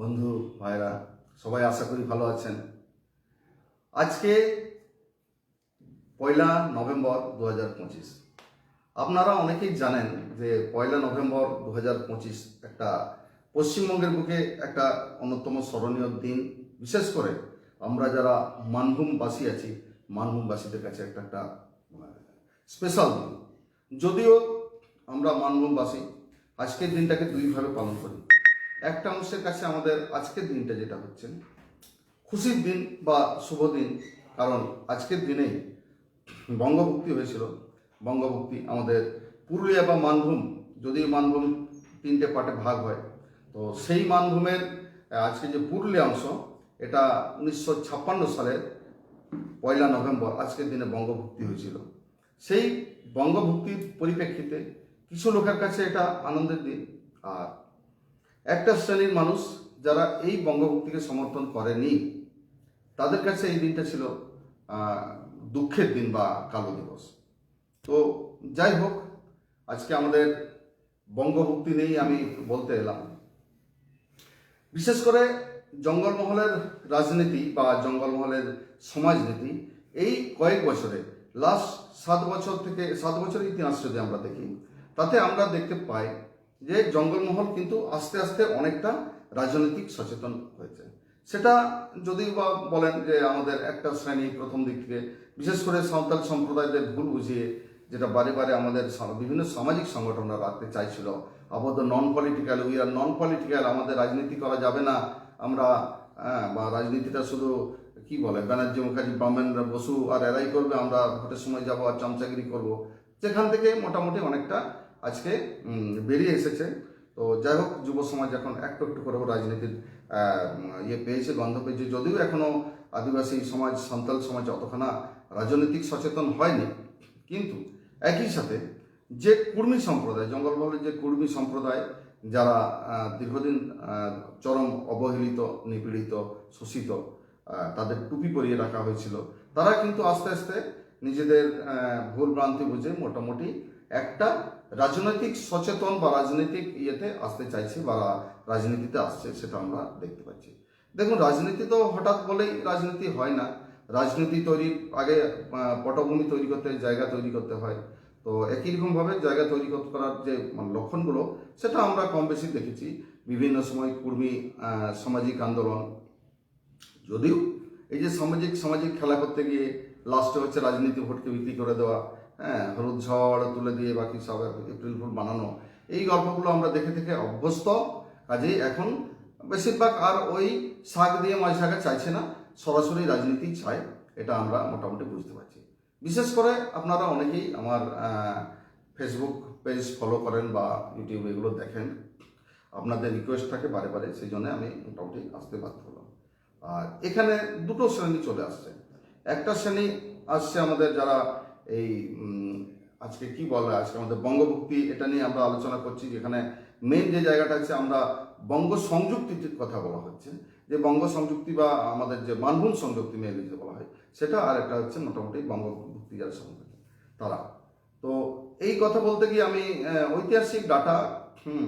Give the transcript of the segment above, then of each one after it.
বন্ধু, ভাইরা, সবাই আশা করি ভালো আছেন। আজকে পয়লা নভেম্বর দু হাজার পঁচিশ। আপনারা অনেকেই জানেন যে পয়লা নভেম্বর দু হাজার পঁচিশ একটা পশ্চিমবঙ্গের বুকে একটা অন্যতম স্মরণীয় দিন। বিশেষ করে আমরা যারা মানভূমবাসী আছি, মানভূমবাসীদের কাছে একটা একটা স্পেশাল দিন। যদিও আমরা মানভূমবাসী, আজকের দিনটাকে দুইভাবে পালন করি। একটা অংশের কাছে আমাদের আজকের দিনটা যেটা হচ্ছে, খুশির দিন বা শুভ দিন, কারণ আজকের দিনেই বঙ্গভুক্তি হয়েছিল। বঙ্গভুক্তি আমাদের পুরুলিয়া বা মানভূম, যদি মানভূম তিনটে পার্টে ভাগ হয়, তো সেই মানভূমের আজকে যে পুরুলিয়া অংশ, এটা উনিশশো ছাপ্পান্ন সালের পয়লা নভেম্বর আজকের দিনে বঙ্গভুক্তি হয়েছিল। সেই বঙ্গভুক্তির পরিপ্রেক্ষিতে কিছু লোকের কাছে এটা আনন্দের দিন, আর একটা শ্রেণির মানুষ যারা এই বঙ্গভুক্তিকে সমর্থন করেনি, তাদের কাছে এই দিনটা ছিল দুঃখের দিন বা কালো দিবস। তো যাই হোক, আজকে আমাদের বঙ্গভক্তি নেই আমি বলতে এলাম। বিশেষ করে জঙ্গলমহলের রাজনীতি বা জঙ্গলমহলের সমাজনীতি এই কয়েক বছরে লাস্ট সাত বছর থেকে, সাত বছরের ইতিহাস যদি আমরা দেখি, তাতে আমরা দেখতে পাই যে জঙ্গলমহল কিন্তু আস্তে আস্তে অনেকটা রাজনৈতিক সচেতন হয়েছে। সেটা যদি বা বলেন যে আমাদের একটা শ্রেণি প্রথম দিক থেকে বিশেষ করে সাঁওতাল সম্প্রদায়দের ভুল বুঝিয়ে যেটা বারে বারে আমাদের বিভিন্ন সামাজিক সংগঠনরা রাখতে চাইছিল আবদ্ধ non political we are non political আমাদের রাজনীতি করা যাবে না আমরা হ্যাঁ, বা রাজনীতিটা শুধু কি বলে ব্যানার্জি মুখার্জি বামেন্দ্র বসু আর এরাই করবে আমরা ভোটের সময় যাব আর চামচাগিরি করব। যেখান থেকে মোটামুটি অনেকটা আজকে বেরিয়ে এসেছে। তো যাই হোক, যুব সমাজ এখন একটু একটু করেও রাজনীতির ইয়ে পেয়েছে, গন্ধ পেয়েছে। যদিও এখনও আদিবাসী সমাজ, সান্তাল সমাজ অতখানা রাজনৈতিক সচেতন হয়নি, কিন্তু একই সাথে যে কুর্মী সম্প্রদায়, জঙ্গলমহলের যে কুর্মী সম্প্রদায়, যারা দীর্ঘদিন চরম অবহেলিত, নিপীড়িত, শোষিত তাদের টুপি পরিয়ে রাখা হয়েছিল, তারা কিন্তু আস্তে আস্তে নিজেদের ভুল ভ্রান্তি বুঝে মোটামুটি একটা রাজনৈতিক সচেতন বা রাজনৈতিক ইয়েতে আসতে চাইছে বা রাজনীতিতে আসছে, সেটা আমরা দেখতে পাচ্ছি। দেখুন, রাজনীতি তো হঠাৎ বলেই রাজনীতি হয় না। রাজনীতি তৈরির আগে পটভূমি তৈরি করতে, জায়গা তৈরি করতে হয়। তো একই রকমভাবে জায়গা তৈরি করার যে মানে লক্ষণগুলো, সেটা আমরা কম বেশি দেখেছি। বিভিন্ন সময় কুর্মী সামাজিক আন্দোলন। যদিও এই যে সামাজিক সামাজিক খেলা করতে গিয়ে লাস্টে হচ্ছে রাজনীতি ভোটকে বিক্রি করে দেওয়া। হ্যাঁ হলুদ ঝড় তুলে দিয়ে বাকি সব এপ্রিল ফুল বানানো। এই গল্পগুলো আমরা দেখে থেকে অভ্যস্ত, কাজেই এখন বেশিরভাগ আর ওই শাক দিয়ে মাছ শাকা চাইছে না, সরাসরি রাজনীতি চায় এটা আমরা মোটামুটি বুঝতে পারছি। বিশেষ করে আপনারা অনেকেই আমার ফেসবুক পেজ ফলো করেন বা ইউটিউব এগুলো দেখেন। আপনাদের রিকোয়েস্ট থাকে বারে বারে, সেই জন্য আমি মোটামুটি আসতে বাধ্য হলাম। আর এখানে দুটো শ্রেণি চলে আসছে। একটা শ্রেণি আসছে আমাদের যারা এই আজকে কি বলে আজকে আমাদের বঙ্গভক্তি এটা নিয়ে আমরা আলোচনা করছি যেখানে মেন যে জায়গাটা আছে, আমরা বঙ্গ সংযুক্তির কথা বলা হচ্ছে, যে বঙ্গ সংযুক্তি বা আমাদের যে মানভূম সংযুক্তি মেয়ে যে বলা হয়, সেটা আর একটা হচ্ছে মোটামুটি বঙ্গভুক্তি যারা সংযুক্তি তারা। তো এই কথা বলতে গিয়ে আমি ঐতিহাসিক ডাটা হুম,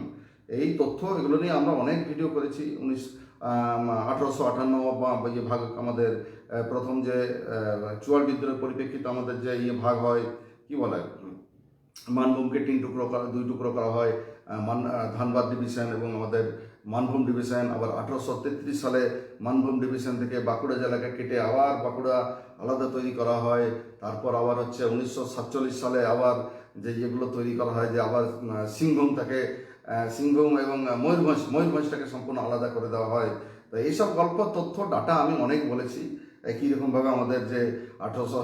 এই তথ্য এগুলো নিয়ে আমরা অনেক ভিডিও করেছি। উনিশ আঠারোশো আটান্ন ইয়ে ভাগ আমাদের প্রথম যে চুয়াল বিদ্রোহের পরিপ্রেক্ষিতে আমাদের যে ইয়ে ভাগ হয়, কি বলে? মানভূমকে তিন টুকরো করা, দুই টুকরো করা হয় মান ধানবাদ ডিভিশন এবং আমাদের মানভূম ডিভিশন। আবার আঠারোশো তেত্রিশ সালে মানভূম ডিভিশন থেকে বাঁকুড়া জেলাকে কেটে আবার বাঁকুড়া আলাদা তৈরি করা হয়। তারপর আবার হচ্ছে উনিশশো সাতচল্লিশ সালে আবার যে যেগুলো তৈরি করা হয়, যে আবার সিংভূম তাকে সিংভূম এবং ময়ূরভঞ্জ, ময়ূরভঞ্জটাকে সম্পূর্ণ আলাদা করে দেওয়া হয়। তো এইসব গল্প, তথ্য, ডাটা আমি অনেক বলেছি। একই রকমভাবে আমাদের যে আঠারোশো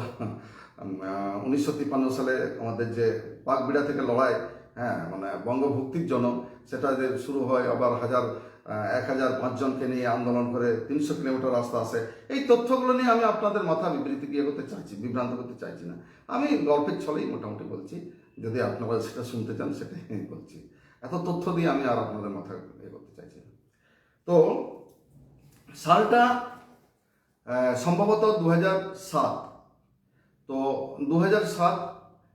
উনিশশো তিপ্পান্ন সালে আমাদের যে পাকবিড়া থেকে লড়াই হ্যাঁ মানে বঙ্গভুক্তির জন্য সেটা যে শুরু হয়, আবার হাজার এক হাজার পাঁচজনকে নিয়ে আন্দোলন করে তিনশো কিলোমিটার রাস্তা আসে এই তথ্যগুলো নিয়ে আমি আপনাদের মাথা বিবৃতি গিয়ে করতে চাইছি, বিভ্রান্ত করতে চাইছি না। আমি গল্পের ছলেই মোটামুটি বলছি। যদি আপনারা সেটা শুনতে চান, সেটাই বলছি। এত তথ্য দিয়ে আমি আর আপনাদের মাথা ইয়ে করতে চাইছি তো, সালটা সম্ভবত দু সাত। তো দু সাত,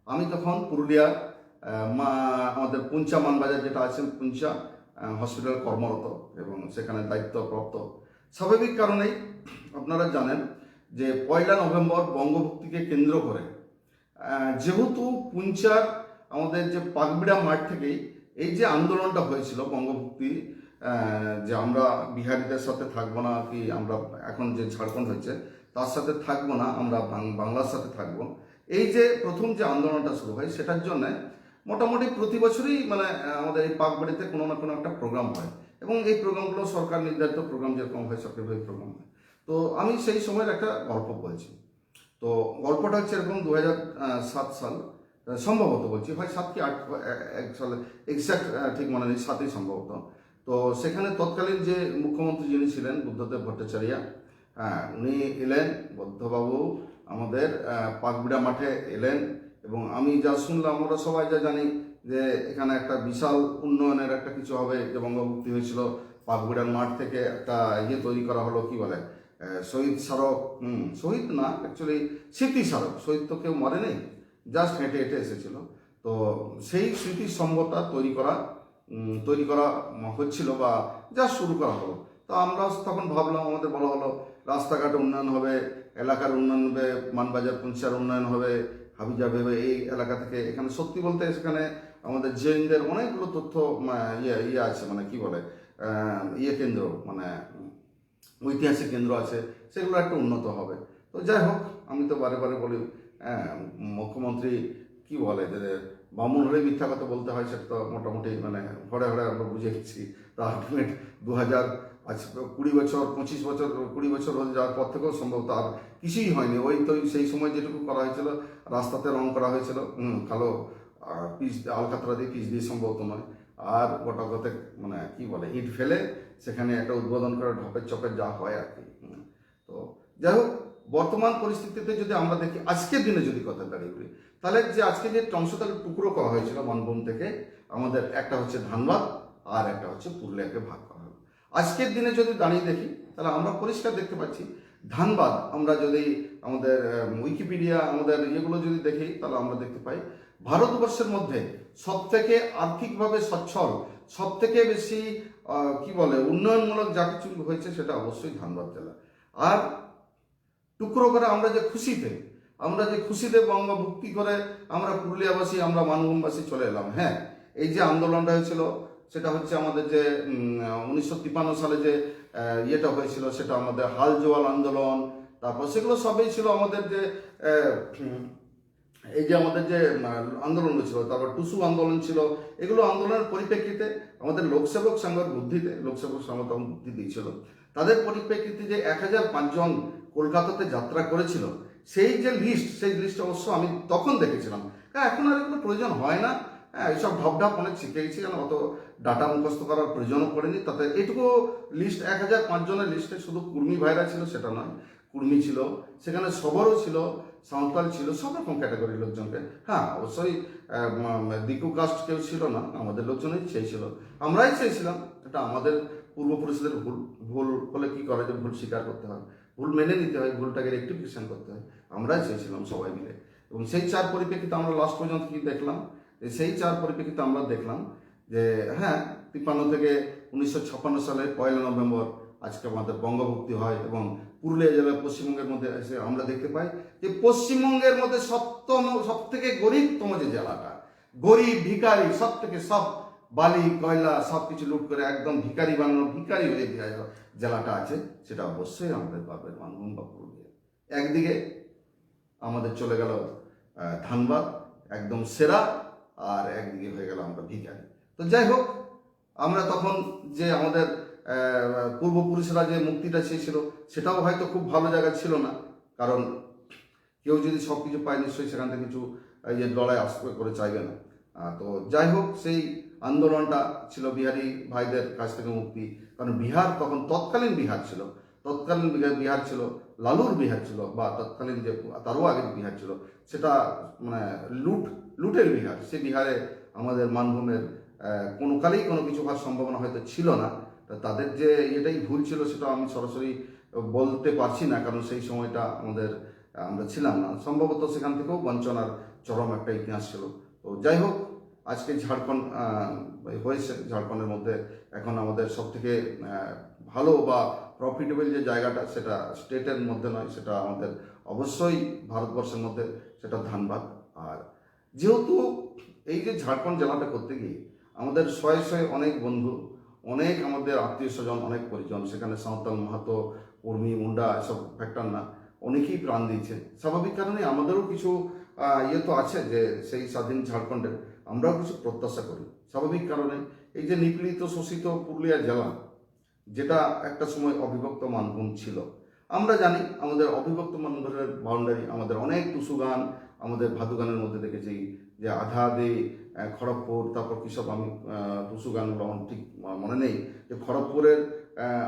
আমি তখন পুরুলিয়ার মা, আমাদের পুঞ্চা মানবাজার যেটা আছে, পুঞ্চা হসপিটাল কর্মরত এবং সেখানে দায়িত্বপ্রাপ্ত। স্বাভাবিক কারণেই আপনারা জানেন যে পয়লা নভেম্বর বঙ্গভক্তিকে কেন্দ্র করে যেহেতু পুঞ্চার আমাদের যে পাকবিড়া মাঠ থেকেই এই যে আন্দোলনটা হয়েছিল বঙ্গভক্তি যে আমরা বিহারিদের সাথে থাকব না কি আমরা এখন যে ঝাড়খণ্ড হয়েছে, তার সাথে থাকব না, আমরা বাংলার সাথে থাকব। এই যে প্রথম যে আন্দোলনটা শুরু হয়, সেটার জন্য মোটামুটি প্রতি বছরই মানে আমাদের এই পাকবাড়িতে কোনো না কোনো একটা প্রোগ্রাম হয় এবং এই প্রোগ্রামগুলো সরকার নির্ধারিত প্রোগ্রাম যেরকম হয় সরকারি প্রোগ্রাম হয়। তো আমি সেই সময়ের একটা গল্প বলছি। তো গল্পটা হচ্ছে এরকম দু সাল। সম্ভবত বলছি। হয় সাত কি আট এক সালে এক্সাক্ট ঠিক মনে নেই, সাতই সম্ভবত। তো সেখানে তৎকালীন যে মুখ্যমন্ত্রী যিনি ছিলেন, বুদ্ধদেব ভট্টাচার্য হ্যাঁ উনি এলেন, বদ্ধবাবু আমাদের পাকবিড়া মাঠে এলেন এবং আমি যা শুনলাম আমরা সবাই যা জানি যে এখানে একটা বিশাল উন্নয়নের একটা কিছু হবে, যে বঙ্গভুক্তি হয়েছিল, পাকবিড়ার মাঠ থেকে একটা ইয়ে তৈরি করা হলো, কি বলে? শহীদ স্মারক, হুম, শহীদ না অ্যাকচুয়ালি স্মৃতি স্মারক শহীদ তো কেউ মরে নেই জাস্ট হেঁটে হেঁটে এসেছিল। তো সেই স্মৃতি স্তম্ভটা তৈরি করা তৈরি করা হচ্ছিল বা যা শুরু করা হলো। তো আমরা তখন ভাবলাম আমাদের বলা হলো রাস্তাঘাট উন্নয়ন হবে এলাকার উন্নয়ন হবে মানবাজার পুঞ্চার উন্নয়ন হবে হাবিজা ভেবে এই এলাকা থেকে এখানে। সত্যি বলতে সেখানে আমাদের জৈনদের অনেকগুলো তথ্য উম, ইয়ে ইয়ে আছে মানে কি বলে ইয়ে কেন্দ্র মানে ঐতিহাসিক কেন্দ্র আছে সেগুলো একটা উন্নত হবে। তো যাই হোক আমি তো বারে বারে বলি মুখ্যমন্ত্রী কি বলে? যে বামুন হলে মিথ্যা কথা বলতে হয়, সেটা তো মোটামুটি মানে ঘরে ঘরে আমরা বুঝে গেছি। তো আলটিমেট দু হাজার আজ কুড়ি বছর, পঁচিশ বছর, কুড়ি বছর হয়ে যাওয়ার পর থেকেও সম্ভবত আর কিছুই হয়নি। ওই তো সেই সময় যেটুকু করা হয়েছিল, রাস্তাতে রং করা হয়েছিল কালো পিচ আলকাতরা দিয়ে পিচ দিয়ে সম্ভবত নয়। আর গোটা গোতে মানে কি বলে, ইট ফেলে সেখানে একটা উদ্বোধন করে ঢপের চপের যা হয় আর কি তো যাই হোক বর্তমান পরিস্থিতিতে যদি আমরা দেখি, আজকের দিনে যদি কথা দাঁড়িয়ে বলি, তাহলে যে আজকে যে টংসটাকে টুকরো করা হয়েছিল মানভূম থেকে, আমাদের একটা হচ্ছে ধানবাদ আর একটা হচ্ছে পুরুলিয়াকে ভাগ করা হলো। আজকের দিনে যদি দাঁড়িয়ে দেখি, তাহলে আমরা পরিষ্কার দেখতে পাচ্ছি, ধানবাদ আমরা যদি আমাদের উইকিপিডিয়া আমাদের ইয়েগুলো যদি দেখি, তাহলে আমরা দেখতে পাই, ভারতবর্ষের মধ্যে সব থেকে আর্থিকভাবে সচ্ছল সব থেকে বেশি কি বলে, উন্নয়নমূলক যা কিছু হয়েছে সেটা অবশ্যই ধানবাদ জেলা। আর টুকরো করে আমরা যে খুশিতে, আমরা যে খুশিতে বঙ্গভুক্তি করে আমরা পুরুলিয়াবাসী, আমরা মানভূমবাসী চলে এলাম। হ্যাঁ এই যে আন্দোলনটা হয়েছিল, সেটা হচ্ছে আমাদের যে উনিশশো তিপ্পান্ন সালে যে ইয়েটা হয়েছিল, সেটা আমাদের হাল জোয়াল আন্দোলন, তারপর সেগুলো সবই ছিল আমাদের যে এই যে আমাদের যে আন্দোলন ছিল তারপর টুসু আন্দোলন ছিল, এগুলো আন্দোলনের পরিপ্রেক্ষিতে আমাদের লোকসেবক সংঘের বুদ্ধিতে, লোকসেবক সংঘ তখন বুদ্ধি দিয়েছিল, তাদের পরিপ্রেক্ষিতে যে এক হাজার পাঁচজন কলকাতাতে যাত্রা করেছিল, সেই যে লিস্ট সেই লিস্ট অবশ্য আমি তখন দেখেছিলাম। হ্যাঁ এখন আর এগুলো প্রয়োজন হয় না। হ্যাঁ এইসব ঢপঢাপ অনেক শিখে গেছি কেন অত ডাটা মুখস্থ করার প্রয়োজনও পড়েনি। তাতে এটুকু লিস্ট এক হাজার পাঁচজনের লিস্টে শুধু কুর্মি ভাইরা ছিল সেটা নয়, কুর্মি ছিল, সেখানে সবরও ছিল, সাঁওতাল ছিল, সব রকম ক্যাটাগরির লোকজনকে। হ্যাঁ অবশ্যই দিকু কাস্ট কেউ ছিল না, আমাদের লোকজনই চেয়েছিল। আমরাই চেয়েছিলাম, এটা আমাদের পূর্বপুরুষদের ভুল ভুল হলে কী করে যে ভুল স্বীকার করতে হয়। ভুল মেনে নিতে হয়, ভুলটাকে রেক্টিফিকেশন করতে হয়। আমরাই চেয়েছিলাম সবাই মিলে। এবং সেই চার পরিপ্রেক্ষিতে আমরা লাস্ট পর্যন্ত কি দেখলাম? সেই চার পরিপ্রেক্ষিতে আমরা দেখলাম যে হ্যাঁ তিপ্পান্ন থেকে উনিশশো ছাপ্পান্ন সালের পয়লা নভেম্বর আজকে আমাদের বঙ্গভুক্তি হয় এবং পুরুলিয়া জেলা পশ্চিমবঙ্গের মধ্যে এসে আমরা দেখতে পাই যে পশ্চিমবঙ্গের মধ্যে সপ্তম সব থেকে গরিবতম যে জেলাটা, গরিব, ভিখারি সব থেকে সব বালি, কয়লা সব কিছু লুট করে একদম ভিখারি বানানো, ভিখারি হয়ে জেলাটা আছে, সেটা অবশ্যই আমাদের পাবেন মানভূম বা পুরুলিয়া একদিকে আমাদের চলে গেল ধানবাদ, একদম সেরা, আর একদিকে হয়ে গেল আমরা ভিখারি। তো যাই হোক, আমরা তখন যে আমাদের পূর্বপুরুষরা যে মুক্তিটা চেয়েছিল, সেটাও হয়তো খুব ভালো জায়গা ছিল না। কারণ কেউ যদি সব কিছু পায়, নিশ্চয়ই সেখান থেকে কিছু, এই যে লড়াই করে চাইবে না। তো যাই হোক, সেই আন্দোলনটা ছিল বিহারি ভাইদের কাছ থেকে মুক্তি। কারণ বিহার তখন তৎকালীন বিহার ছিল। তৎকালীন বিহার- ছিল, লালুর বিহার ছিল বা তৎকালীন যে তারও আগের বিহার ছিল, সেটা মানে লুট, লুটের বিহার। সে বিহারে আমাদের মানভূমের কোনো কালেই কোনো কিছু হওয়ার সম্ভাবনা হয়তো ছিল না। তাদের যে এটাই ভুল ছিল সেটা আমি সরাসরি বলতে পারছি না, কারণ সেই সময়টা আমাদের, আমরা ছিলাম না। সম্ভবত সেখান থেকেও বঞ্চনার চরম একটা ইতিহাস ছিল। তো যাই হোক আজকে ঝাড়খণ্ড হয়েছে। ঝাড়খণ্ডের মধ্যে এখন আমাদের সব থেকে ভালো বা প্রফিটেবল যে জায়গাটা, সেটা স্টেটের মধ্যে নয়, সেটা আমাদের অবশ্যই ভারতবর্ষের মধ্যে, সেটা ধানবাদ। আর যেহেতু এই যে ঝাড়খণ্ড জেলাটা করতে গিয়ে আমাদের শয়ে শয়ে অনেক বন্ধু, অনেক আমাদের আত্মীয় স্বজন, অনেক পরিজন, সেখানে সাঁওতাল মাহাতো কর্মী মুন্ডা, এসব ফ্যাক্টর না, অনেকেই প্রাণ দিয়েছে। স্বাভাবিক কারণে আমাদেরও কিছু ইয়ে তো আছে যে সেই স্বাধীন ঝাড়খণ্ডের আমরাও কিছু প্রত্যাশা করি। স্বাভাবিক কারণে এই যে নিপীড়িত, শোষিত পুরুলিয়া জেলা, যেটা একটা সময় অবিভক্ত মানভূম ছিল, আমরা জানি আমাদের অবিভক্ত মানভূমের বাউন্ডারি আমাদের অনেক টুসু গান, আমাদের ভাদু গানের মধ্যে দেখেছি যে আধা দে খড়গপুর, তারপর কী সব আমি টুসু গানগুলো আমার ঠিক মনে নেই যে খড়গপুরের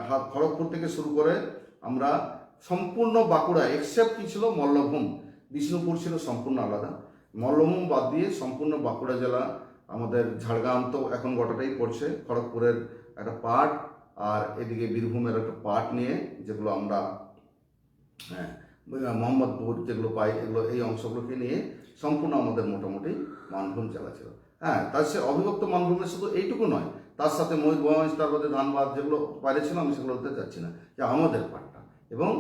হাত খড়গপুর থেকে শুরু করে আমরা সম্পূর্ণ বাঁকুড়া এক্সেপ্ট কি ছিল মল্লভূম, বিষ্ণুপুর ছিল সম্পূর্ণ আলাদা। মল্লভূম বাদ দিয়ে সম্পূর্ণ বাঁকুড়া জেলা, আমাদের ঝাড়গ্রাম তো এখন গোটাটাই পড়ছে, খড়গপুরের একটা পার্ট আর এদিকে বীরভূমের একটা পার্ট নিয়ে যেগুলো আমরা হ্যাঁ মোহাম্মদপুর যেগুলো পাই, এগুলো, এই অংশগুলোকে নিয়ে সম্পূর্ণ আমাদের মোটামুটি মানভূম জেলা ছিল। হ্যাঁ তার সে অবিভক্ত মানভূমের শুধু এইটুকু নয়, তার সাথে ময়ূরভঞ্জ তারপরে ধানবাদ যেগুলো বাইরে ছিল আমি সেগুলোতে যাচ্ছি না, যে আমাদের পার্টটা। এবং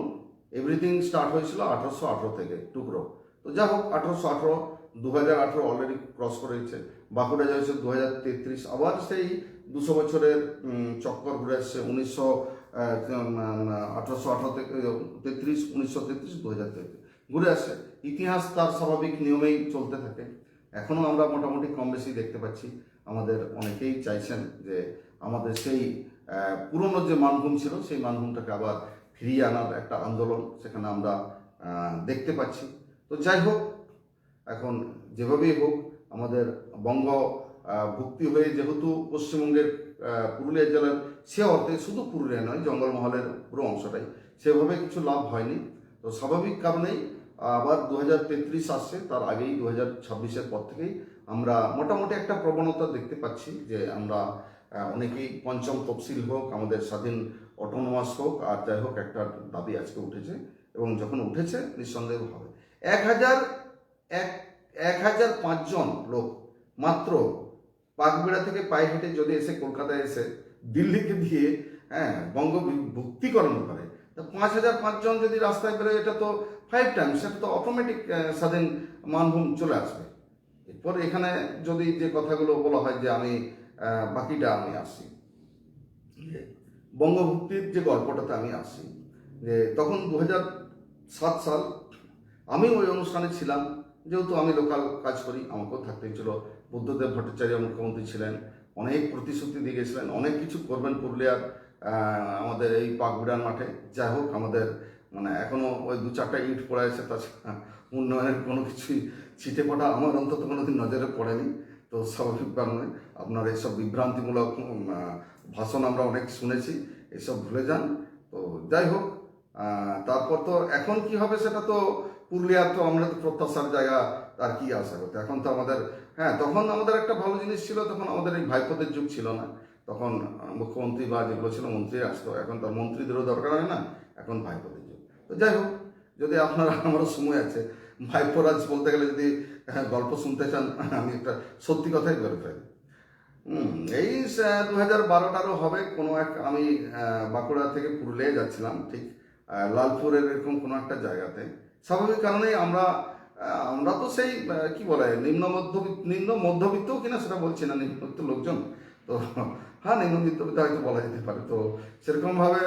এভরিথিং স্টার্ট হয়েছিল আঠারোশো আঠেরো থেকে, টুকরো। তো যা হোক, আঠারোশো আঠেরো দু হাজার আঠেরো অলরেডি ক্রস করে দিচ্ছে বাঁকুড়া যাচ্ছে দু হাজার তেত্রিশ। আবার সেই দুশো বছরের চক্কর ঘুরে আসছে উনিশশো আঠারোশো আঠারো থেকে তেত্রিশ, উনিশশো তেত্রিশ দু হাজার তেত্রিশ। ঘুরে আসছে ইতিহাস তার স্বাভাবিক নিয়মেই চলতে থাকে। এখনও আমরা মোটামুটি কম বেশি দেখতে পাচ্ছি। আমাদের অনেকেই চাইছেন যে আমাদের সেই পুরনো যে মানভূম ছিল, সেই মানভূমটাকে আবার ফিরিয়ে আনার একটা আন্দোলন সেখানে আমরা দেখতে পাচ্ছি। তো যাই হোক এখন যেভাবেই হোক আমাদের বঙ্গ ভুক্তি হয়ে যেহেতু পশ্চিমবঙ্গের পুরুলিয়া জেলার, সে অর্থে শুধু পুরুলিয়া নয়, জঙ্গলমহলের পুরো অংশটাই, সেভাবে কিছু লাভ হয়নি। তো স্বাভাবিক কারণেই আবার দু হাজার তেত্রিশ আসছে, তার আগেই দু হাজার ছাব্বিশের পর থেকেই আমরা মোটামুটি একটা প্রবণতা দেখতে পাচ্ছি যে আমরা অনেকেই পঞ্চম তফসিল হোক, আমাদের স্বাধীন অটোনোমাস হোক, আর যাই হোক একটা দাবি আজকে উঠেছে, এবং যখন উঠেছে, নিঃসন্দেহ হবে। এক হাজার এক এক হাজার পাঁচজন লোক মাত্র পাকবিড়া থেকে পায়ে হেঁটে যদি এসে কলকাতায় এসে দিল্লিকে দিয়ে হ্যাঁ বঙ্গ ভুক্তিকরণ করে, তা পাঁচ হাজার পাঁচজন যদি রাস্তায় বেরোয়, এটা তো ফাইভ টাইমস সেটা তো অটোমেটিক স্বাধীন মানভূম চলে আসবে। এরপর এখানে যদি যে কথাগুলো বলা হয় যে আমি বাকিটা আমি আসি বঙ্গভুক্তির যে গল্পটাতে আমি আসি, যে তখন দু সাত সাল আমি ওই অনুষ্ঠানে ছিলাম যেহেতু আমি লোকাল কাজ করি, আমাকেও থাকতে ছিল। বুদ্ধদেব ভট্টাচার্য মুখ্যমন্ত্রী ছিলেন, অনেক প্রতিশ্রুতি দিয়ে গেছিলেন, অনেক কিছু করবেন পুরুলিয়ার আমাদের এই পাকবিড়ার মাঠে। যাই হোক, আমাদের মানে এখনও ওই দু চারটা ইট পড়ে আছে, তাছাড়া উন্নয়নের কোনো কিছুই ছিটে পড়া আমার অন্তত কোনোদিন নজরে পড়েনি। তো স্বাভাবিক কারণে আপনার এইসব বিভ্রান্তিমূলক ভাষণ আমরা অনেক শুনেছি, এসব ভুলে যান। তো যাই হোক তারপর তো এখন কি হবে সেটা তো পুরুলিয়ার তো আমরা তো প্রত্যাশার জায়গা আর কি আশা করতে এখন তো আমাদের হ্যাঁ তখন আমাদের একটা ভালো জিনিস ছিল তখন আমাদের এই ভাইপোদের যুগ ছিল না। তখন মুখ্যমন্ত্রী বা যেগুলো ছিল মন্ত্রী আসতো এখন তো মন্ত্রীদেরও দরকার হয় না এখন ভাইপোদের যুগ। তো যাই হোক যদি আপনার আমারও সময় আছে ভাইপোরাজ বলতে গেলে যদি হ্যাঁ, গল্প শুনতে চান আমি একটা সত্যি কথাই করে ফেলি। এই দু হাজার বারোটারও হবে কোনো এক আমি বাঁকুড়া থেকে পুরুলিয়া যাচ্ছিলাম ঠিক লালপুরের এরকম কোনো একটা জায়গাতে। স্বাভাবিক কারণেই আমরা আমরা তো সেই কি বলে, নিম্ন মধ্যবিত্ত নিম্ন মধ্যবিত্ত কিনা সেটা বলছি না, নিম্নবিত্ত লোকজন। তো হ্যাঁ নিম্ন মধ্যবিত্ত হয়তো বলা যেতে পারে। তো সেরকমভাবে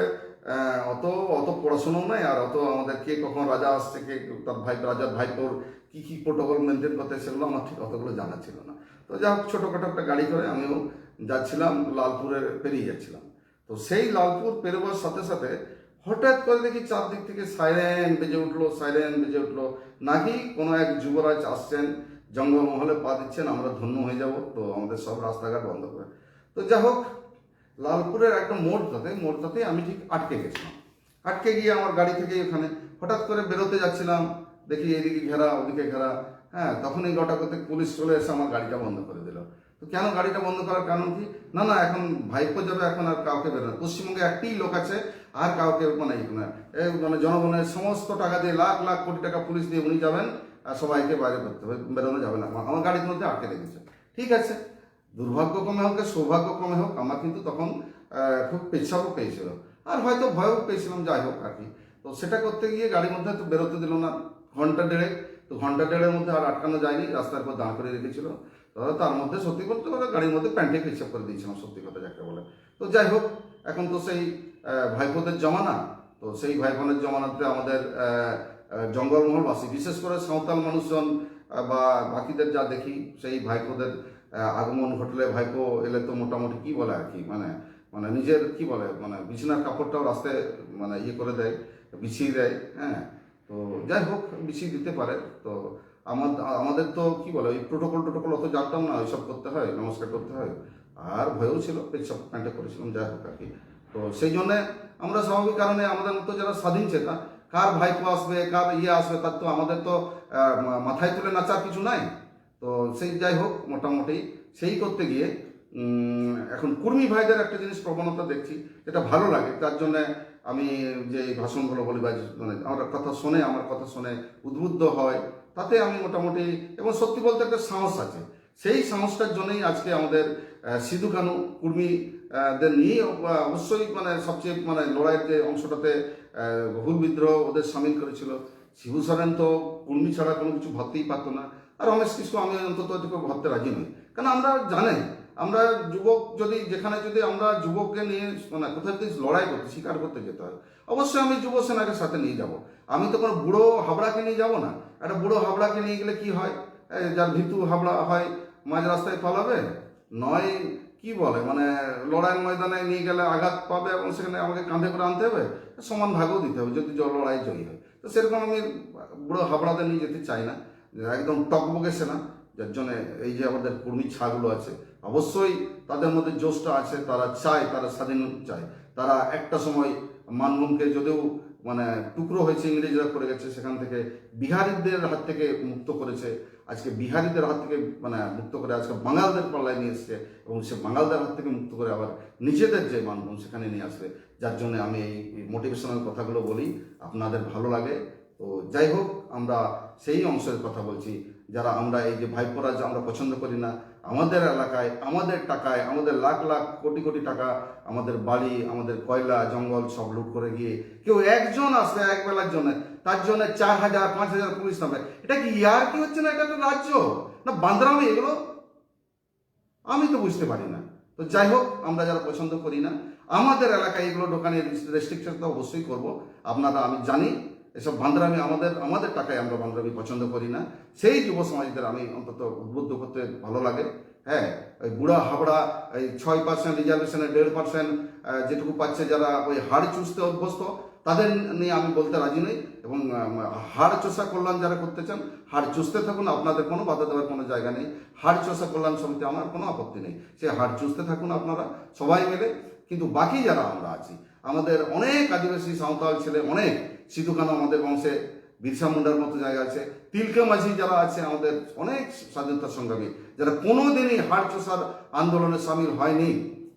অত অত পড়াশোনাও নাই, আর অত আমাদের কে কখন রাজা আসছে, কে তার ভাই রাজার ভাইপোর কী কি প্রোটোকল মেনটেন করতে সেগুলো আমার ঠিক অতগুলো জানা ছিল না। তো যা হোক, ছোটোখাটো একটা গাড়ি করে আমিও যাচ্ছিলাম লালপুরের পেরিয়ে যাচ্ছিলাম। তো সেই লালপুর পেরোবার সাথে সাথে হঠাৎ করে দেখি চারদিক থেকে সাইরেন বেজে উঠল সাইরেন বেজে উঠল। নাকি কোনো এক যুবরাজ আসছেন, জঙ্গলমহলে পা দিচ্ছেন, আমরা ধন্য হয়ে যাব। তো আমাদের সব রাস্তাঘাট বন্ধ করে। তো যাই হোক, লালপুরের একটা মোড়টাতে মোড়টাতে আমি ঠিক আটকে গেছিলাম। আটকে গিয়ে আমার গাড়ি থেকে ওখানে হঠাৎ করে বেরোতে যাচ্ছিলাম। দেখি এদিকে ঘেরা, ওদিকে ঘেরা। হ্যাঁ তখনই গোটা করতে পুলিশ চলে এসে আমার গাড়িটা বন্ধ করে দিল। তো কেন গাড়িটা বন্ধ করার কারণ কি? না না, এখন ভাইপো যাবে, এখন আর কাউকে বেরোনো পশ্চিমবঙ্গে একটি লোক আছে আর কাউকে মানে না, মানে জনগণের সমস্ত টাকা দিয়ে লাখ লাখ কোটি টাকা পুলিশ দিয়ে উনি যাবেন আর সবাইকে বাইরে করতে হবে বেরোনো যাবে না। আমার- গাড়ির মধ্যে আটকে রেখেছে ঠিক আছে দুর্ভাগ্যক্রমে হোক সৌভাগ্যক্রমে হোক আমার কিন্তু তখন খুব পেছাবও পেয়েছিল। আর হয়তো ভয়ও পেয়েছিলাম যাই হোক আর কি। তো সেটা করতে গিয়ে গাড়ির মধ্যে তো বেরোতে দিল না ঘণ্টা দেড়েক। তো ঘণ্টা দেড়ের মধ্যে আর আটকানো যায়নি রাস্তার পর দাঁড় করে রেখেছিল। তো তার মধ্যে সত্যি গেলে গাড়ির মধ্যে প্যান্টে পেছাপ করে দিয়েছিলাম সত্যি কথা যাকে বলে। তো যাই হোক এখন তো সেই ভাইপোদের জমানা, তো সেই ভাইপোনের জমানাতে আমাদের জঙ্গলমহলবাসী বিশেষ করে সাঁওতাল মানুষজন বা বাকিদের যা দেখি, সেই ভাইপোদের আগমন ঘটলে ভাইপো এলে তো মোটামুটি কি বলে আর কি মানে মানে নিজের কি বলে মানে বিছানার কাপড়টাও রাস্তায় মানে ইয়ে করে দেয়, বিছিয়ে দেয় হ্যাঁ তো যাই হোক, বিছিয়ে দিতে পারে, তো আমাদের আমাদের তো কি বলে, ওই প্রোটোকল টোটোকল অত জানতাম না, ওইসব করতে হয়, নমস্কার করতে হয়, আর ভয়ও ছিল পেছাপ প্যান্টে করেছিলাম যাই হোক আর কি। তো সেই জন্যে আমরা স্বাভাবিক কারণে আমাদের মতো যারা স্বাধীন চেতা, কার ভাইপো আসবে, কার ইয়ে আসবে, তার তো আমাদের তো মাথায় তুলে নাচার কিছু নাই। তো সেই যাই হোক, মোটামুটি সেই করতে গিয়ে এখন কুর্মী ভাইদের একটা জিনিস প্রবণতা দেখছি এটা ভালো লাগে। তার জন্য আমি যে ভাষণগুলো বলি বা মানে আমার কথা শুনে, আমার কথা শুনে, উদ্বুদ্ধ হয়, তাতে আমি মোটামুটি, এবং সত্যি বলতে একটা সাহস আছে। সেই সাহসটার জন্যই আজকে আমাদের সিধু কানু কুর্মী নিয়ে অব- অবশ্যই মানে সবচেয়ে মানে লড়াইয়ের যে অংশটাতে আহ, বিদ্রোহ ওদের সামিল করেছিল। শিবু সরেন তো কুর্মী ছাড়া কোনো কিছু ভাবতেই পারতো না। আর রমেশ কৃষ্ণ আমি অন্তত এটুকু ভাবতে রাজি নই। কারণ আমরা জানেন আমরা যুবক যদি যেখানে যদি আমরা যুবককে নিয়ে মানে কোথাও যদি লড়াই করতে স্বীকার করতে যেতে হয় অবশ্যই আমি যুব সেনাকে সাথে নিয়ে যাব। আমি তো কোনো বুড়ো হাবড়াকে নিয়ে যাব না। একটা বুড়ো হাবড়াকে নিয়ে গেলে কি হয়? যার ভিতু হাবড়া হয় মাঝ রাস্তায় পালাবে? নয় কি বলে? মানে লড়াইয়ের ময়দানে নিয়ে গেলে আঘাত পাবে এবং সেখানে আমাকে কাঁধে করে আনতে হবে? সমান ভাগও দিতে হবে যদি লড়াই জয়ী হয়। তো সেরকম আমি বুড়ো হাবড়াতে নিয়ে যেতে চাই না। একদম টকবগে সেনা, যার জন্য এই যে আমাদের কর্মী ছাগুলো আছে, অবশ্যই তাদের মধ্যে জোশটা আছে, তারা চায়, তারা স্বাধীন চায়। তারা একটা সময় মানভূমকে যদিও মানে টুকরো হয়েছে, ইংরেজরা করে গেছে, সেখান থেকে বিহারিদের হাত থেকে মুক্ত করেছে আজকে বিহারিদের হাত থেকে মানে মুক্ত করে আজকে বাঙালদের পাল্লায় নিয়ে এসছে এবং সে বাঙালদের হাত থেকে মুক্ত করে আবার নিজেদের যে মানভূম সেখানে নিয়ে আসবে। যার জন্য আমি এই মোটিভেশনাল কথাগুলো বলি, আপনাদের ভালো লাগে। তো যাই হোক, আমরা সেই অংশের কথা বলছি। যারা আমরা এই যে ভাইপোরা যে আমরা পছন্দ করি না, আমাদের এলাকায়, আমাদের টাকায়, আমাদের লাখ লাখ কোটি কোটি টাকা আমাদের বাড়ি, আমাদের কয়লা, জঙ্গল সব লুট করে গিয়ে কেউ একজন আসবে এক বেলার জন্য তার জন্য চার হাজার, পাঁচ হাজার পুলিশ নামবে এটা কি ইয়ার কি হচ্ছে না এটা একটা রাজ্য? না বান্দরামে এগুলো? আমি তো বুঝতে পারি না। তো যাই হোক, আমরা যারা পছন্দ করি না, আমাদের এলাকায় এগুলো দোকানে রেস্ট্রিকশন তো অবশ্যই করব। আপনারা, আমি জানি, এসব বান্দরামি আমাদের আমাদের টাকায় আমরা বান্দরামি পছন্দ করি না। সেই যুব সমাজদের আমি অন্তত উদ্বুদ্ধ করতে ভালো লাগে। হ্যাঁ ওই বুড়া হাবড়া, এই ছয় পার্সেন্ট রিজার্ভেশনে দেড় পার্সেন্ট যেটুকু পাচ্ছে যারা ওই হাড় চুষতে অভ্যস্ত তাদের নিয়ে আমি বলতে রাজি নই এবং হাড় চোষা কল্যাণ যারা করতে চান, হাড় চুষতে থাকুন, আপনাদের কোনো বাধা দেওয়ার কোনো জায়গা নেই। হাড় চোষা কল্যাণ সমিতি আমার কোনো আপত্তি নেই। সে হাড় চুষতে থাকুন আপনারা, সবাই মিলে। কিন্তু বাকি যারা আমরা আছি, আমাদের অনেক আদিবাসী সাঁওতাল ছেলে, অনেক সিধুখানা আমাদের বংশে, বিরসা মুন্ডার মতো জায়গা আছে, তিলকা মাঝি যারা আছে, আমাদের অনেক স্বাধীনতা সংগ্রামী, যারা কোনোদিনই হাড় চোষার আন্দোলনে সামিল হয়নি।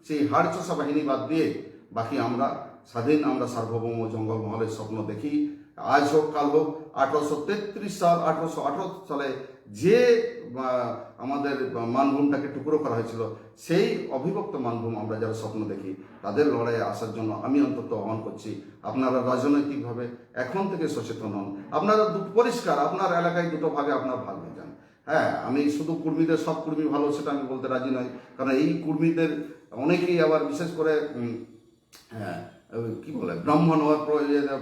সেই হাড় চোষা বাহিনী বাদ দিয়ে বাকি আমরা স্বাধীন আমরা সার্বভৌম জঙ্গলমহলের স্বপ্ন দেখি। আজ হোক, কাল হোক, আঠারোশো তেত্রিশ সাল, আঠারোশো আঠারো সালে যে আমাদের মানভূমটাকে টুকরো করা হয়েছিল, সেই অবিভক্ত মানভূম আমরা যারা স্বপ্ন দেখি, তাদের লড়াইয়ে আসার জন্য আমি অন্তত আহ্বান করছি, আপনারা রাজনৈতিকভাবে এখন থেকে সচেতন হন। আপনারা পরিষ্কার, আপনার এলাকায় দুটো ভাগে আপনার ভাগ হয়ে যান। হ্যাঁ আমি শুধু কর্মীদের, সব কর্মী ভালো, সেটা আমি বলতে রাজি নই। কারণ এই কর্মীদের অনেকেই আবার বিশেষ করে হ্যাঁ কি বলে, ব্রাহ্মণ হওয়ার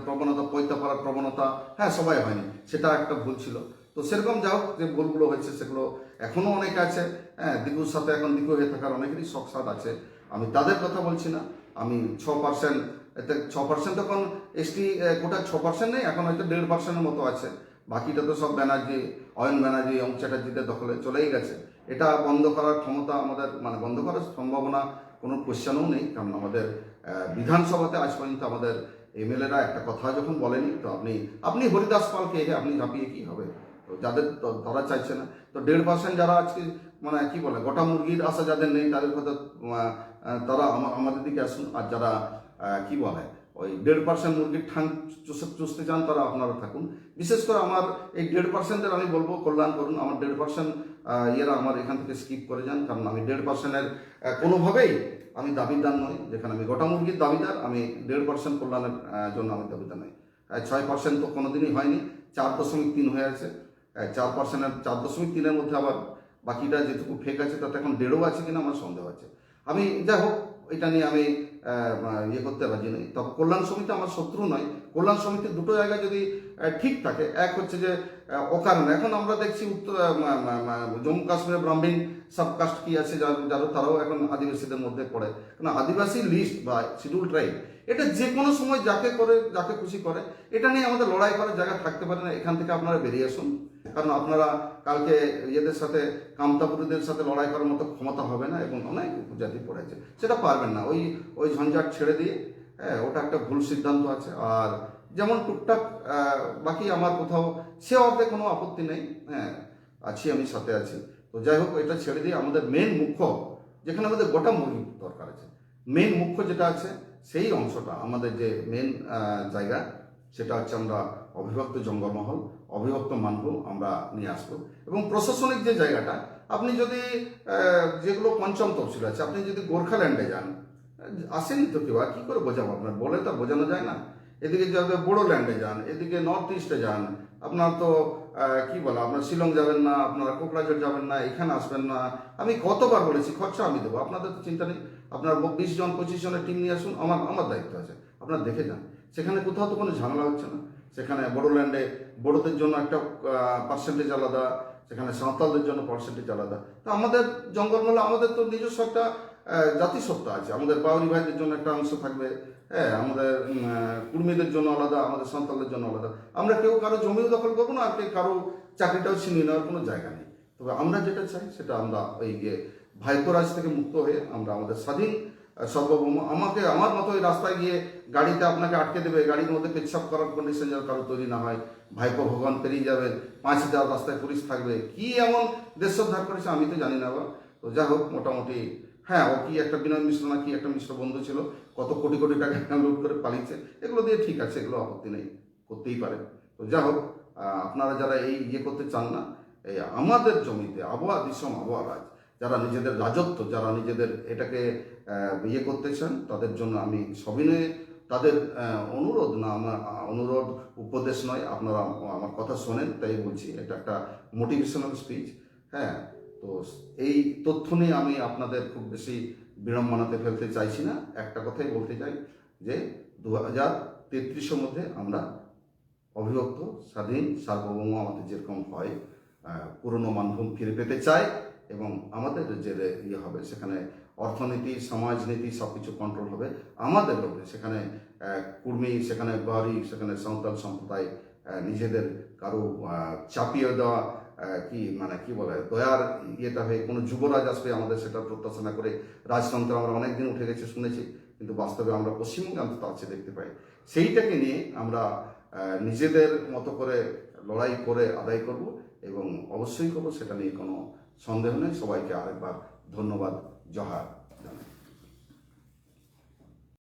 প্রবণতা, পৈতা করার প্রবণতা হ্যাঁ সবাই হয়নি। সেটা একটা ভুল ছিল। তো সেরকম যা হোক, যে ভুলগুলো হয়েছে সেগুলো এখনও অনেক আছে। হ্যাঁ দিগুর সাথে এখন দিগু হয়ে থাকার অনেকেরই শখ সাথ আছে। আমি তাদের কথা বলছি না। আমি ছ পার্সেন্ট এতে ছ পার্সেন্ট তখন এসটি কোটা ছ পার্সেন্ট নেই, এখন হয়তো দেড় পার্সেন্টের মতো আছে। বাকিটা তো সব ব্যানার্জি, অয়ন ব্যানার্জি অঙ্ক চ্যাটার্জিদের দখলে চলেই গেছে। এটা বন্ধ করার ক্ষমতা আমাদের মানে বন্ধ করার সম্ভাবনা, কোনো কোশ্চেনও নেই। কারণ আমাদের বিধানসভাতে আজ পর্যন্ত আমাদের এমএলএরা একটা কথা যখন বলেনি, তো আপনি আপনি হরিদাস পালকে এসে আপনি ঝাঁপিয়ে কি হবে? যাদের তারা চাইছে না। তো দেড় পার্সেন্ট যারা আজকে মানে কি বলে, গোটা মুরগির আশা যাদের নেই, তাদের কথা তারা আমাদের দিকে আসুন। আর যারা কি বলে, ওই দেড় পার্সেন্ট মুরগির ঠাং চুষে, চুষতে চান, তারা আপনারা থাকুন। বিশেষ করে আমার এই দেড় পার্সেন্টের আমি বলব, কল্যাণ করুন। আমার দেড় পার্সেন্ট ইয়েরা আমার এখান থেকে স্কিপ করে যান। কারণ আমি দেড় পার্সেন্টের কোনোভাবেই আমি দাবিদার নই, যেখানে আমি গোটা মুরগির দাবিদার, আমি দেড় পার্সেন্ট কল্যাণের জন্য আমি দাবিদার নই। ছয় পার্সেন্ট তো কোনোদিনই হয়নি, চার দশমিক তিন হয়ে আছে। চার পার্সেন্টের চার দশমিক তিনের মধ্যে আবার বাকিটা যেটুকু ফেক আছে, তাতে এখন দেড়ও আছে কিনা আমার সন্দেহ আছে। আমি যাই হোক, এটা নিয়ে আমি ইয়ে করতে রাজি নেই তবে কল্যাণ সমিতি আমার শত্রু নয়। কল্যাণ সমিতির দুটো জায়গায় যদি ঠিক থাকে, এক হচ্ছে যে অকারণে। এখন আমরা দেখছি উত্তর জম্মু কাশ্মীরে ব্রাহ্মণ সাবকাস্ট কি আছে, যারা তারাও এখন আদিবাসীদের মধ্যে পড়ে। কারণ আদিবাসী লিস্ট বা শিডিউল ট্রাইব এটা যে কোনো সময় যাকে করে, যাকে খুশি করে, এটা নিয়ে আমাদের লড়াই করার জায়গা থাকতে পারে না। এখান থেকে আপনারা বেরিয়ে আসুন। কারণ আপনারা কালকে ইয়েদের সাথে, কামতাপুরীদের সাথে লড়াই করার মতো ক্ষমতা হবে না এবং অনেক উপজাতি পড়েছে। সেটা পারবেন না। ওই ওই ঝঞ্ঝাট ছেড়ে দিয়ে হ্যাঁ ওটা একটা ভুল সিদ্ধান্ত আছে। আর যেমন টুকটাক বাকি আমার কোথাও, সে অর্থে কোনো আপত্তি নেই। হ্যাঁ আছি আমি, সাথে আছি। তো যাই হোক, এটা ছেড়ে দিয়ে আমাদের মেন মুখ্য, যেখানে আমাদের গোটা মুরগি দরকার আছে। মেন মুখ্য যেটা আছে সেই অংশটা, আমাদের যে মেন জায়গা, সেটা হচ্ছে আমরা অবিভক্ত জঙ্গলমহল, অবিভক্ত মানভূম আমরা নিয়ে আসব। এবং প্রশাসনিক যে জায়গাটা, আপনি যদি যেগুলো পঞ্চম তফসিল আছে, আপনি যদি গোর্খাল্যান্ডে যান, আসেনি তো কেউ, আর কি করে বোঝাবো আপনার? বলে তো বোঝানো যায় না। এদিকে যাবে বোডোল্যান্ডে যান, এদিকে নর্থ ইস্টে যান, আপনার তো কি বলে, আপনার শিলং যাবেন না, আপনারা কোকরাঝর যাবেন না, এখানে আসবেন না। আমি কতবার বলেছি, খরচা আমি দেবো, আপনাদের তো চিন্তা নেই। আপনার বিশ জন, পঁচিশ জনের টিম নিয়ে আসুন, আমার আমার দায়িত্ব আছে। আপনারা দেখে যান। সেখানে কোথাও তো কোনো ঝামেলা হচ্ছে না। সেখানে বড়োল্যান্ডে বড়োদের জন্য একটা পার্সেন্টেজ আলাদা, সেখানে সাঁওতালদের জন্য পার্সেন্টেজ আলাদা। তো আমাদের জঙ্গলমহলে আমাদের তো নিজস্ব একটা জাতিসত্তা আছে। আমাদের বাউরি ভাইদের জন্য একটা অংশ থাকবে হ্যাঁ আমাদের কুর্মীদের জন্য আলাদা, আমাদের সাঁওতালদের জন্য আলাদা। আমরা কেউ কারও জমিও দখল করব না, আর কেউ কারও চাকরিটাও ছিনিয়ে নেওয়ার কোনো জায়গা নেই। তবে আমরা যেটা চাই, সেটা আমরা ওই যে ভাইপোরাজ থেকে মুক্ত হয়ে আমরা আমাদের স্বাধীন সর্বভৌম। আমাকে, আমার মতো ওই রাস্তায় গিয়ে গাড়িতে আপনাকে আটকে দেবে, গাড়ির মধ্যে পেচ্ছাপ করার কন্ডিশন যেন কারও তৈরি না হয়। ভাইপো ভগবান পেরিয়ে যাবেন পাঁচ হাজার রাস্তায় পুলিশ থাকবে। কি এমন দেশোদ্ধার করেছে আমি তো জানি না বা তো যা হোক, মোটামুটি হ্যাঁ ও কি একটা বিনয় মিশ্র না কি একটা মিশ্র বন্ধু ছিল, কত কোটি কোটি টাকা লুট করে পালিয়েছে, এগুলো দিয়ে ঠিক আছে, এগুলো আপত্তি নেই, করতেই পারে। তো যা হোক আপনারা যারা এই ইয়ে করতে চান না, এই আমাদের জমিতে আবহাওয়া দিশম আবহাওয়া রাজ। যারা নিজেদের রাজত্ব, যারা নিজেদের এটাকে ইয়ে করতে চান তাদের জন্য আমি সবিনয়ে তাদের অনুরোধ না, আমার অনুরোধ, উপদেশ নয়, আপনারা আমার কথা শোনেন, তাই বলছি, এটা একটা মোটিভেশনাল স্পিচ হ্যাঁ? তো এই তথ্য নিয়ে আমি আপনাদের খুব বেশি বিড়ম্বনাতে ফেলতে চাইছি না। একটা কথাই বলতে চাই, যে দু হাজার তেত্রিশের মধ্যে আমরা অবিভক্ত, স্বাধীন, সার্বভৌম আমাদের যেরকম হয় পুরনো মানভূম ফিরে পেতে চাই। এবং আমাদের যে ইয়ে হবে, সেখানে অর্থনীতি, সমাজনীতি সব কিছু কন্ট্রোল হবে। আমাদের লোকে সেখানে কুর্মী, সেখানে বাড়ি, সেখানে সাঁওতাল সম্প্রদায় নিজেদের কারও চাপিয়ে দেওয়া কি মানে কি বলে, দয়ার ইয়েটা হয়ে কোনো যুবরাজ আসবে আমাদের সেটা প্রত্যাশা না করে রাজতন্ত্র আমরা অনেকদিন উঠে গেছে শুনেছি, কিন্তু বাস্তবে আমরা পশ্চিমবঙ্গে অন্তত আছে দেখতে পাই। সেইটাকে নিয়ে আমরা নিজেদের মতো করে লড়াই করে আদায় করব এবং অবশ্যই করব, সেটা নিয়ে কোনো সন্দেহ নেই সবাইকে আরেকবার ধন্যবাদ জহার।